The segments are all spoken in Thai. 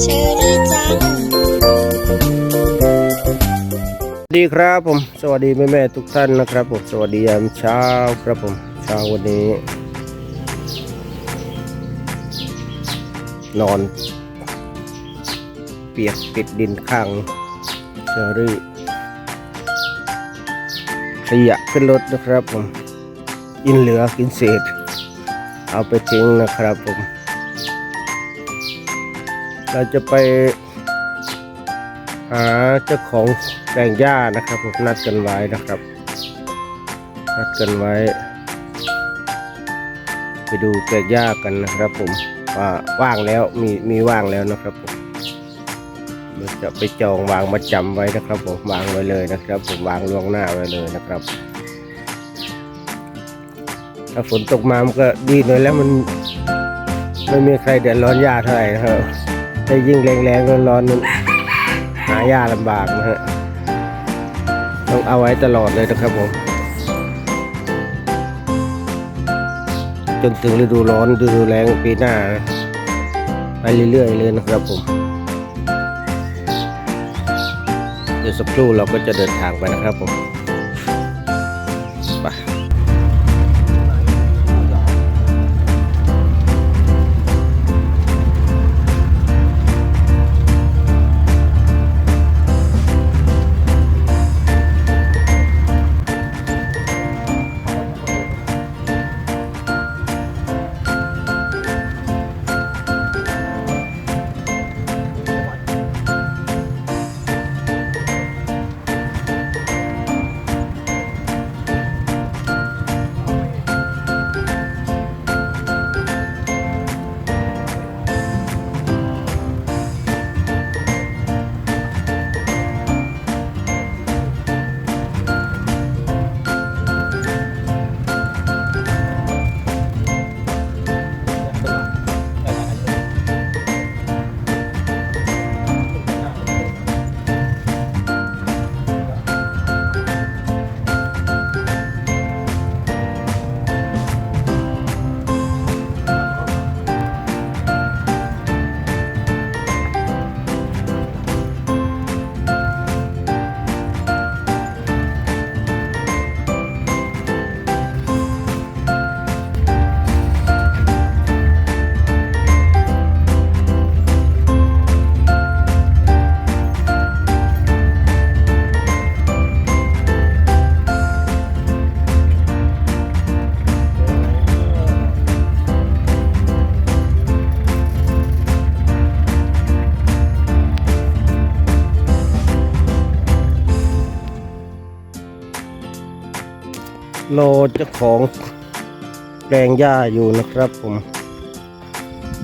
เชอรี่จังสวัสดีครับผม สวัสดีแม่แม่ๆทุกท่านนะครับผม สวัสดียามเช้าครับผม เช้าวันนี้ นอน เปียกติดดินข้างเชอรี่ขยะขึ้นรถนะครับผมกินเหลือกินเศษ เอาไปทิ้งนะครับผม เราจะไปหาเจ้าของแปลงหญ้านะครับผมนัดกันไว้นะครับ นัดกันไว้ ไปดูแปลงหญ้ากันนะครับผมว่าว่างแล้วมีมีว่างแล้วนะครับผมมันจะไปจองวางมาจำไว้นะครับผมวางไว้เลยนะครับ ผมวางล่วงหน้าไว้เลยนะครับ ถ้าฝนตกมามันก็ดีหน่อยแล้วมันไม่มีใครเดือดร้อนหญ้าเท่าไหร่นะครับแต่ยิ่งแรงๆร้อนๆมันหายาลำบากนะฮะต้องเอาไว้ตลอดเลยนะครับผมจนถึงฤดูร้อนฤดูแล้งปีหน้านะไปเรื่อยๆเลยนะครับผมเดี๋ยวสักครู่เราก็จะเดินทางไปนะครับผม โลเจ้าของแปลงหญ้าอยู่นะครับผม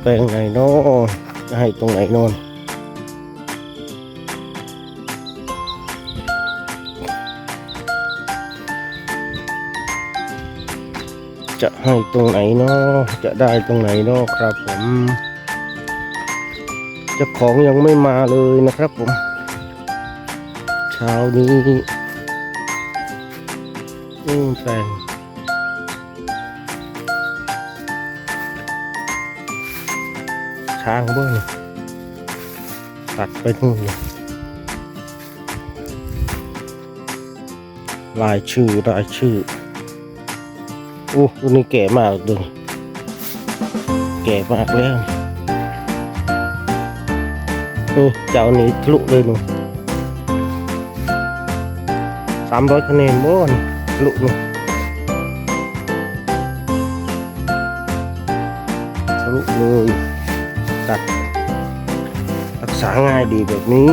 แปลงไหนเนาะจะให้ตรงไหนนอนจะให้ตรงไหนเนาะจะได้ตรงไหนเนาะครับผมเจ้าของยังไม่มาเลยนะครับผม เช้านี้ อืมแปลงช้างเบ้างตัดไปนู่นเลยลายชื่อลายชื่อโอ้ตัวนี้แก่มากเลยแก่มากแล้วนี่เจ้านี้ทะลุเลยหนูสามร้อยคะแนนบ้าน ทะลุหนูทะลุเลยตัด รักษาง่ายดีแบบนี้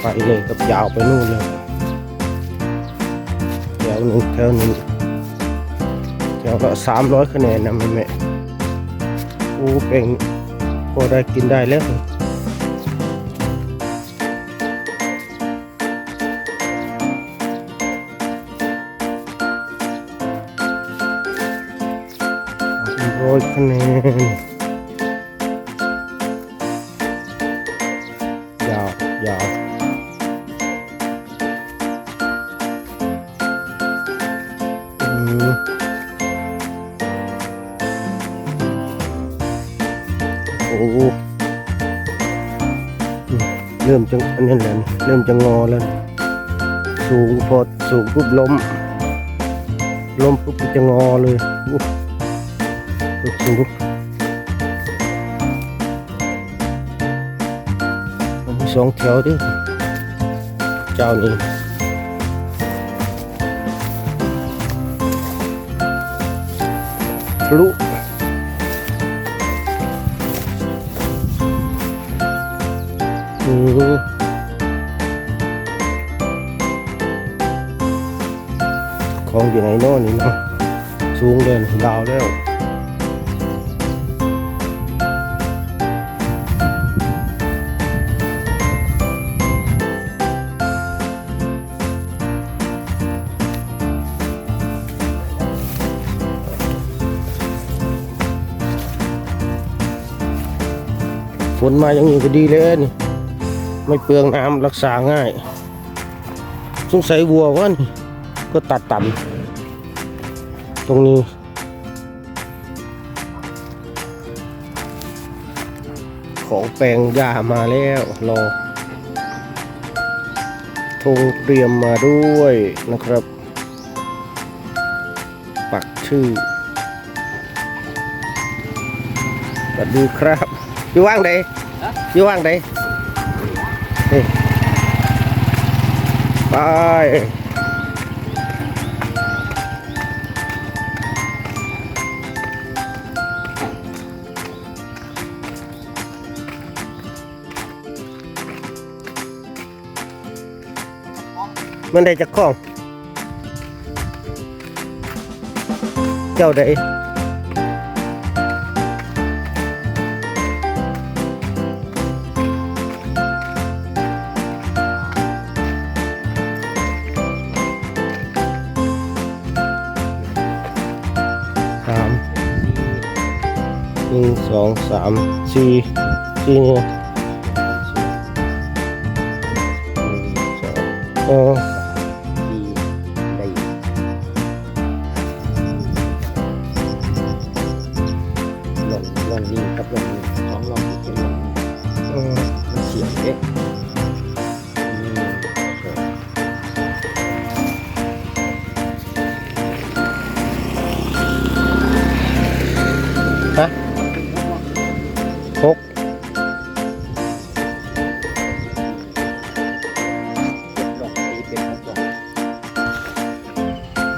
ไปเลยกับยาวไปนู่นเลยแถวหนึ่งแถวหนึ่งแถวละสามร้อยคะแนนนะแม่แม่โอ้เก่งพอได้กินได้แล้ว้ยคะแนนยาวยาวโอ้เริ่มจะงอันนี้แล้เริ่มจะงอแล้ว สูงพอสูงปุ๊บล้มล้มปุ๊บจะงอเลย สูงมันมีสองแถวด้วยเจ้านี้พลุอืมของอยู่ไหนโน่นนี่เนาะสูงเลยดาวแล้ว นมาอย่างนี้ก็ดีเลยนี่ไม่เปลืองน้ำรักษาง่าย สงสัยวัววะนี่ก็ตัดต่ำตรงนี้ ของแปลงหญ้ามาแล้วรอธงเตรียมมาด้วยนะครับ ปักชื่อสวัสดีครับ อยู่ว่างใดอยู่ว่างใด องสามสี่สี่เนี่ยเออ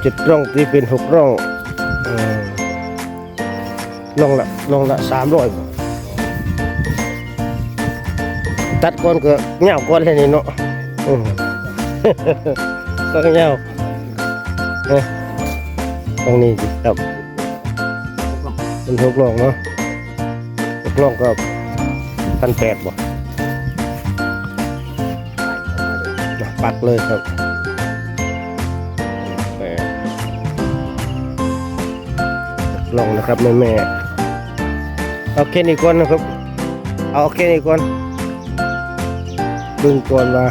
จ็ดลองตีเจ็ดร่องตีเป็นหกร่องออร่องละร่องละสามร้อยตัดก้อนก็เงาก้อนแค่นี้เนาะก็เงาเอ๊ะตรงนี้ครับเป็นหกล่องเนาะหกล่องก็พันแปดบ่ปักเลยครับ ลองนะครับแม่แม่ๆเอาแค่นี้ก่อนนะครับ เอาแค่นี้ก่อนดึงก่อนมา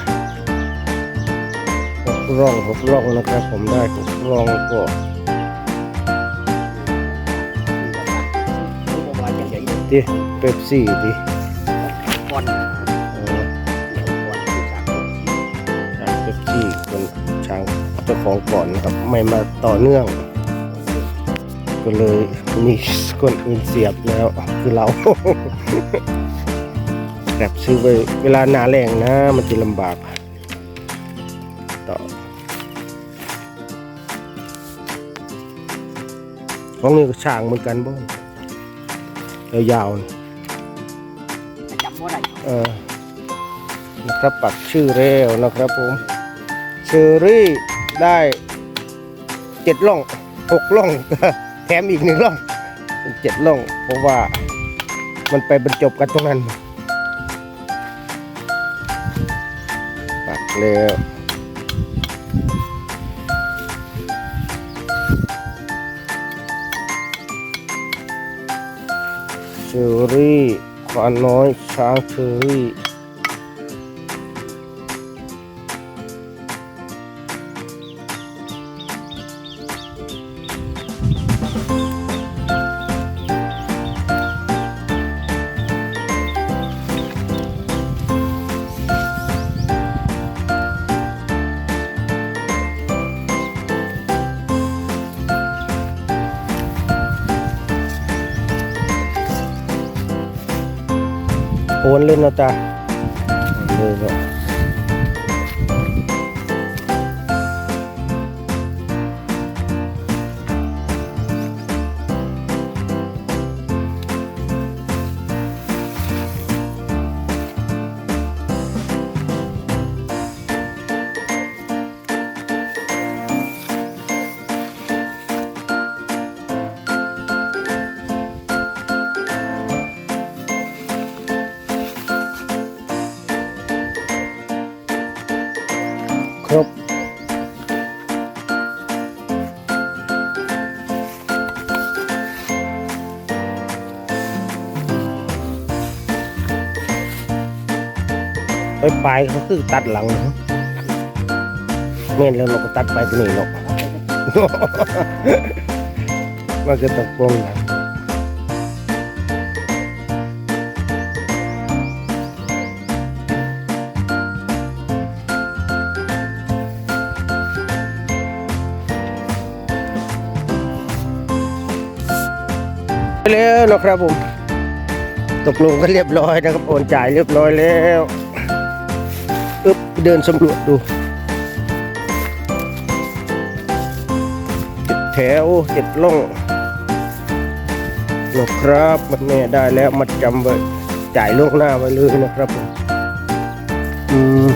หกร่องหกร่องนะครับ ผมได้หกร่องก็ดิเป๊ปซี่ดิบอลเออบอลที่สามอ่าเป๊ปซี่คนช้างเจ้าของก่อนนะครับ ไม่มาต่อเนื่อง ก็เลยมีคนอื่นเสียบแล้วคือเราแบบซื้อไปเวลาหนาแรงนะ มันจะลำบากต่อของนี้ก็ช่างเหมือนกันบ้างยาวๆนี่จำว่าได้เออนะครับปักชื่อเร็วนะครับผมเชอรี่ได้เจ็ดล่องหกล่อง แถมอีกหนึ่งล่องเป็นเจ็ดล่อง เพราะว่ามันไปบรรจบกันตรงนั้นปักแล้วเชอรี่ควานน้อยช้างเชอรี่ โอนเล่น ปปลายเขาคือตัดหลังเนาะเม่นแล้วเราก็ตัดไปตัวนี้เนาะมันก็ตกลงนะไปแล้วนะครับผม ตกลงกันเรียบร้อยนะครับ โอนจ่ายเรียบร้อยแล้วอึ๊บ เดินสำรวจดูเจ็ดแถวเจ็ดล่องนะครับมันแม่ได้แล้วมัดจำไว้จ่ายล่วงหน้าไว้เลยนะครับผมอืม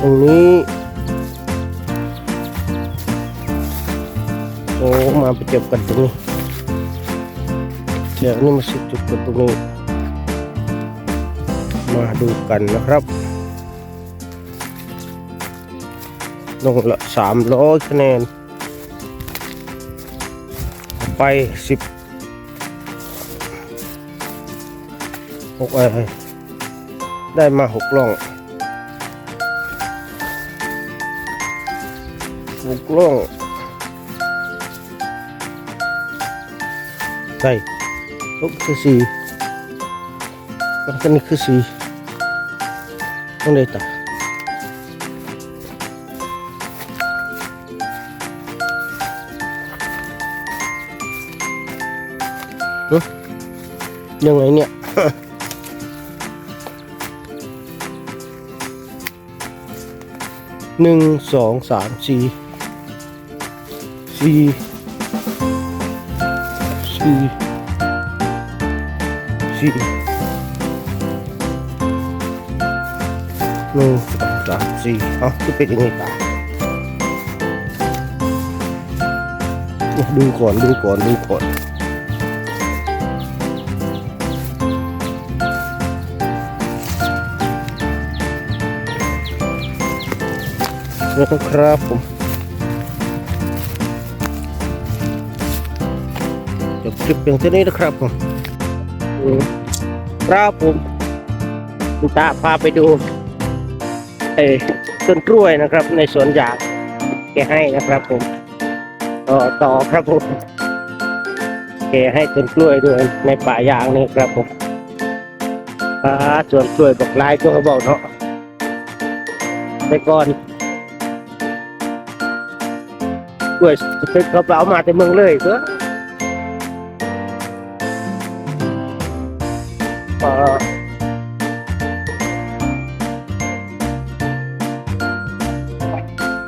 ตรงนี้โอ้มาไปเจ็บกันตรงนี้เดี๋ยวนี้มาสิจุดกันตรงนี้มาดูกันนะครับ ลงละสามร้อยคะแนน ไปสิบหกอะไรได้มาหกล่องหกล่องได้ Ốc คือสี่บางตัวนี้คือสี่ต้องเลยต่อ ยังไงเนี่ย หนึ่งสองสามสี่สี่สี่สี่หนึ่งสองสามสี่เอาคือเป็นยังไงตาดูก่อนดูก่อนดูก่อน นะครับผมจบคลิปเพียงเท่านี้นะครับผมครับผมคุณตาพาไปดูเอ้ต้นกล้วยนะครับ ในสวนยางแกให้นะครับผมต่อต่อครับผมแกให้ต้นกล้วยด้วยในป่ายางนี่ครับผมอ่าสวนกล้วยบอกลายก็เขาบอกเนาะแต่ก่อน ล้วยสเปกเขาเอามาแต่เมืองเลยเด้อเอ่อ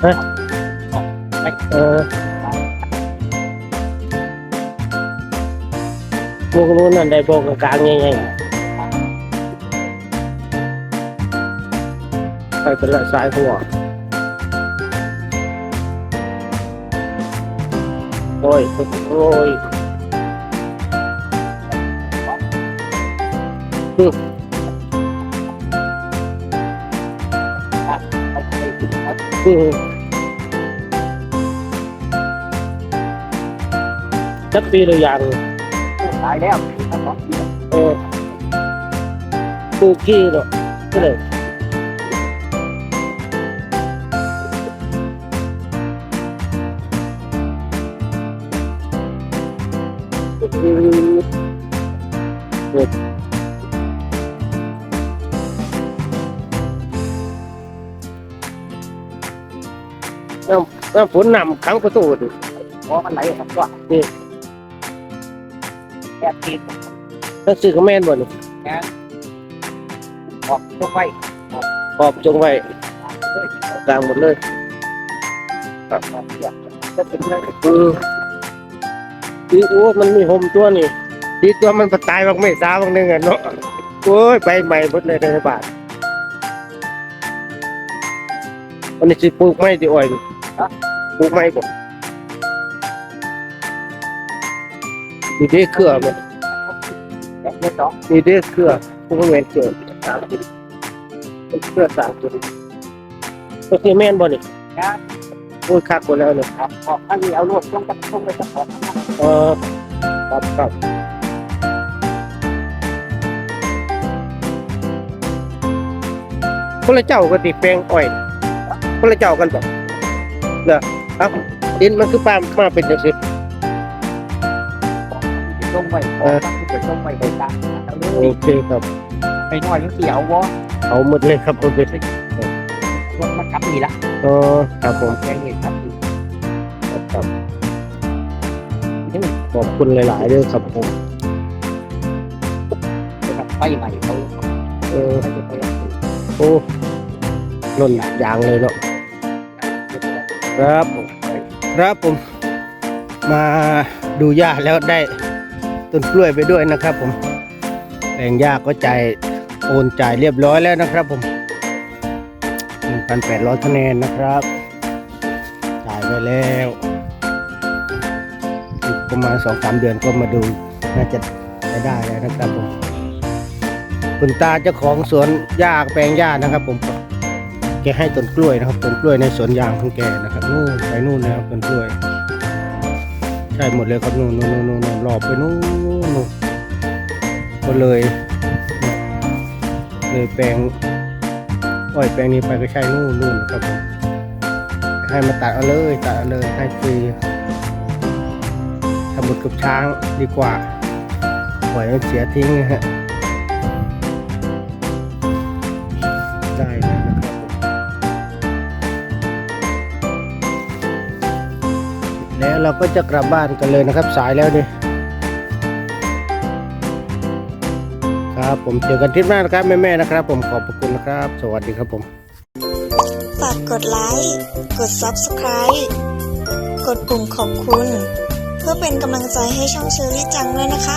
เฮ้ยเออพวกนู้นนั่นได้บอกกลางๆไงไปเป็นละสายหัว โอ้ยโอ้ยอืมจักปีหรือยังต น้ำน้ำฝนนำขังประตูดิเพราะมันไหลครับก็นี่แค่ทีนั่นซื้อกับแม่นบ่นี่แนะออกยกไว้ขอบจงไว้กลางหมดเลยครับจะถึงเลยอือดีโอ้มันมีหมตัวนี่ดีตัวมันตายบางไม่สาบางนึงอะเนาะโอ้ยไปใหม่หมดเลยในบาทวันนี้สิปลูกไม้ที่อ้อยนี่ ปลูกไม้บ่มีเด้เครือบ่แล้วเมื่อสองมีเด้เครือพวกแม่นเกิดสามจุดเป็นเครือสามจุดโอเคแม่นบ่นี่นะโอ้ยคักหมดแล้วเนี่ยครับออกอันนี้เอารวดต้องกระทงไปจะออกนะเออครับครับคนละเจ้าก็ติแปลงอ้อยคนละเจ้ากันบ่เด้อ เอ้าดินมันคือปลามาเป็นจังซี่ลงไปออกตั้งแต่ลงไปไปตามเอาเลโอยเคครับ ไปหน่อยยังเสียววะเอาหมดเลยครับโอเครถมันกลับนี่ละอ๋อครับผมแกงเห็ดครับครับขอบคุณหลายๆด้วยครับผมนะครับไฟใหม่เขาเออไม่ได้ไปโอ้หล่นยางเลยเนาะครับผม ครับผมมาดูหญ้าแล้วได้ต้นกล้วยไปด้วยนะครับ ผมแปลงหญ้าก็จ่ายโอนจ่ายเรียบร้อยแล้วนะครับ ผม1,800คะแนนนะครับ จ่ายไปแล้วอีกประมาณสองสามเดือนก็มาดูน่าจะได้ได้แล้วนะครับผมคุณตาเจ้าของสวนหญ้าแปลงหญ้านะครับ ผม แกให้ต้นกล้วยนะครับต้นกล้วยในสวนยางของแกนะครับนู่นไปนู่นแล้วต้นกล้วย ใช่หมดเลยครับนู่นนู่นนู่นนู่นรอบไปนู่นนู่นก็เลย เลยแปลงอ้อยแปลงนี้ไปก็ใช่นู่นนู่นนะครับผมให้มาตัดเอาเลยตัดเอาเลยให้ฟรีทำหมดกับช้างดีกว่าปล่อยมันเสียทิ้งฮะ แล้วเราก็จะกลับบ้านกันเลยนะครับสายแล้วนี่ครับผมเจอกันทริปหน้านะครับแม่ๆนะครับ ผมขอบพระคุณนะครับ สวัสดีครับผมฝากกดไลค์กด Subscribe กดปุ่มขอบคุณ เพื่อเป็นกำลังใจให้ช่องเชอรี่จังด้วยนะคะ